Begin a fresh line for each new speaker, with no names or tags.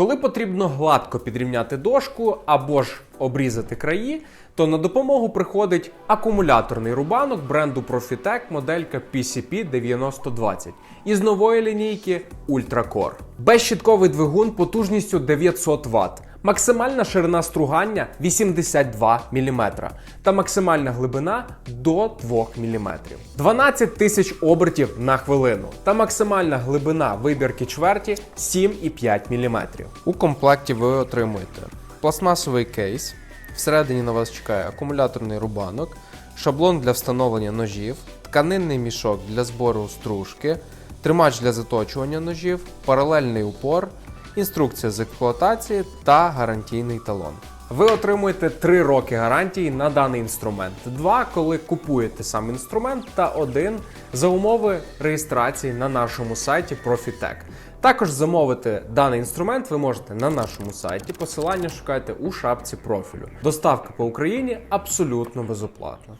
Коли потрібно гладко підрівняти дошку або ж обрізати краї, то на допомогу приходить акумуляторний рубанок бренду Profitec моделька PCP9020 із нової лінійки UltraCore. Безщітковий двигун потужністю 900 Вт. Максимальна ширина стругання 82 мм та максимальна глибина до 2 мм. 12 тисяч обертів на хвилину та максимальна глибина вибірки чверті 7,5 мм. У комплекті ви отримуєте пластмасовий кейс. Всередині на вас чекає акумуляторний рубанок, шаблон для встановлення ножів, тканинний мішок для збору стружки, тримач для заточування ножів, паралельний упор, інструкція з експлуатації та гарантійний талон. Ви отримуєте 3 роки гарантії на даний інструмент. Два, коли купуєте сам інструмент, та один за умови реєстрації на нашому сайті Profitec. Також замовити даний інструмент ви можете на нашому сайті. Посилання шукайте у шапці профілю. Доставка по Україні абсолютно безоплатна.